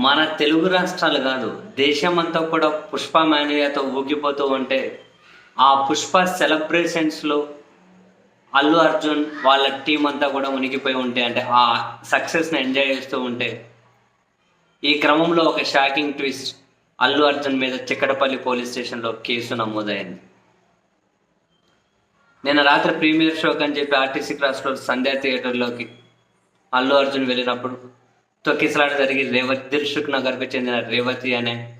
మన తెలుగు రాష్ట్రాలు కాదు దేశమంతా కూడా పుష్ప మాన్యతో ఊగిపోతూ ఉంటే ఆ పుష్ప సెలబ్రేషన్స్లో అల్లు అర్జున్ వాళ్ళ టీం అంతా కూడా ఉనికిపోయి ఉంటే అంటే ఆ సక్సెస్ని ఎంజాయ్ చేస్తూ ఉంటే ఈ క్రమంలో ఒక షాకింగ్ ట్విస్ట్ అల్లు అర్జున్ మీద చిక్కడపల్లి పోలీస్ స్టేషన్లో కేసు నమోదైంది. నేను రాత్రి ప్రీమియర్ షోకి అని చెప్పి ఆర్టీసీ క్రాస్లో సంధ్యా థియేటర్లోకి అల్లు అర్జున్ వెళ్ళినప్పుడు తొక్కిసలాట జరిగి రేవతి దిల్సుఖ్ నగర్కు చెందిన రేవతి అనే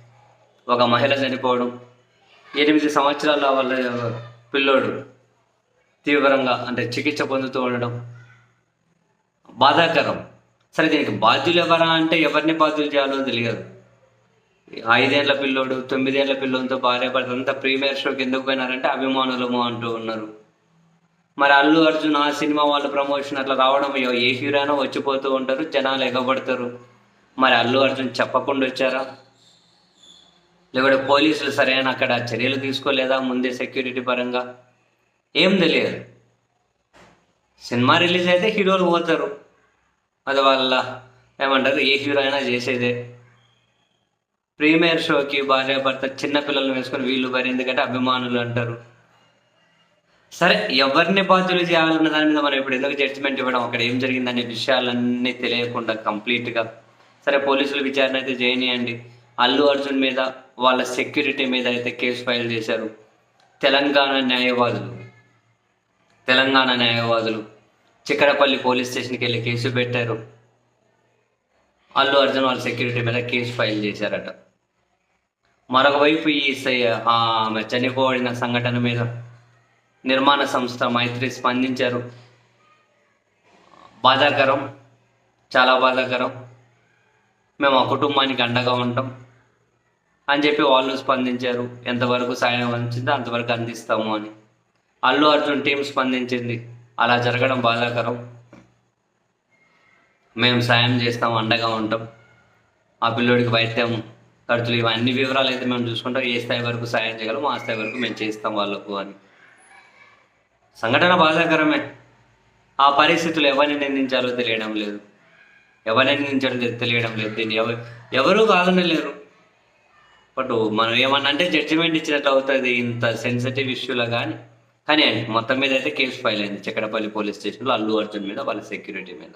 ఒక మహిళ చనిపోవడం ఎనిమిది సంవత్సరాల వాళ్ళ పిల్లోడు తీవ్రంగా అంటే చికిత్స పొందుతూ ఉండడం బాధాకరం. సరే దీనికి బాధ్యులు ఎవరా అంటే ఎవరిని బాధ్యులు చేయాలో తెలియదు. ఐదేళ్ళ పిల్లోడు తొమ్మిదేళ్ళ పిల్లలతో భార్య భర్త అంతా ప్రీమియర్ షోకి ఎందుకు పోయినారంటే అభిమానులము అంటూ ఉన్నారు. మరి అల్లు అర్జున్ ఆ సినిమా వాళ్ళ ప్రమోషన్ అట్లా రావడం ఏ- ఏ అయినా వచ్చిపోతూ ఉంటారు జనాలు ఎగబడతారు. మరి అల్లు అర్జున్ చెప్పకుండా వచ్చారా? లేకపోతే పోలీసులు సరైన అక్కడ చర్యలు తీసుకోలేదా ముందే సెక్యూరిటీ పరంగా? ఏం తెలియదు. సినిమా రిలీజ్ అయితే హీరోలు పోతారు. అది వాళ్ళ ఏమంటారు ఏ హీరో అయినా చేసేదే. ప్రీమియర్ షోకి భార్య భర్త చిన్న వేసుకొని వీళ్ళు మరి ఎందుకంటే అభిమానులు అంటారు. సరే ఎవరిని బాధ్యులు చేయాలన్న దాని మీద మనం ఇప్పుడు ఎందుకు జడ్జిమెంట్ ఇవ్వడం? అక్కడ ఏం జరిగిందనే విషయాలన్నీ తెలియకుండా కంప్లీట్గా సరే పోలీసులు విచారణ అయితే చేయనియండి. అల్లు అర్జున్ మీద వాళ్ళ సెక్యూరిటీ మీద అయితే కేసు ఫైల్ చేశారు. తెలంగాణ న్యాయవాదులు. తెలంగాణ న్యాయవాదులు. చిక్కడపల్లి పోలీస్ స్టేషన్కి వెళ్ళి కేసు పెట్టారు. అల్లు అర్జున్ వాళ్ళ సెక్యూరిటీ మీద కేసు ఫైల్ చేశారట. మరొక వైపు ఈ సై- ఆ ఆమె చనిపోబడిన సంఘటన మీద నిర్మాణ సంస్థ మైత్రి స్పందించారు. బాధాకరం చాలా బాధాకరం. మేము ఆ కుటుంబానికి అండగా ఉంటాం అని చెప్పి వాళ్ళు స్పందించారు. ఎంతవరకు సాయం అందించిందో అంతవరకు అందిస్తాము అని. అల్లు అర్జున్ టీం స్పందించింది. అలా జరగడం బాధాకరం. మేము సాయం చేస్తాం అండగా ఉంటాం. ఆ పిల్లోడికి వైద్యం ఖర్చులు ఇవన్నీ వివరాలు అయితే మేము చూసుకుంటాం. ఏ స్థాయి వరకు సాయం చేయగలం ఆ స్థాయి వరకు మేము చేస్తాం వాళ్ళకు అని. సంఘటన బాధాకరమే. ఆ పరిస్థితులు ఎవరిని నిందించాలో తెలియడం లేదు. ఎవరిని నిందించాలో తెలియడం లేదు. దీన్ని ఎవరు ఎవరు కాదనే లేరు. బట్ మనం ఏమన్నా అంటే జడ్జిమెంట్ ఇచ్చినట్లు అవుతుంది ఇంత సెన్సిటివ్ ఇష్యూలో కానీ కానీ మొత్తం మీద అయితే కేసు ఫైల్ అయింది. చక్కడపల్లి పోలీస్ స్టేషన్లో అల్లు అర్జున్ మీద వాళ్ళ సెక్యూరిటీ మీద.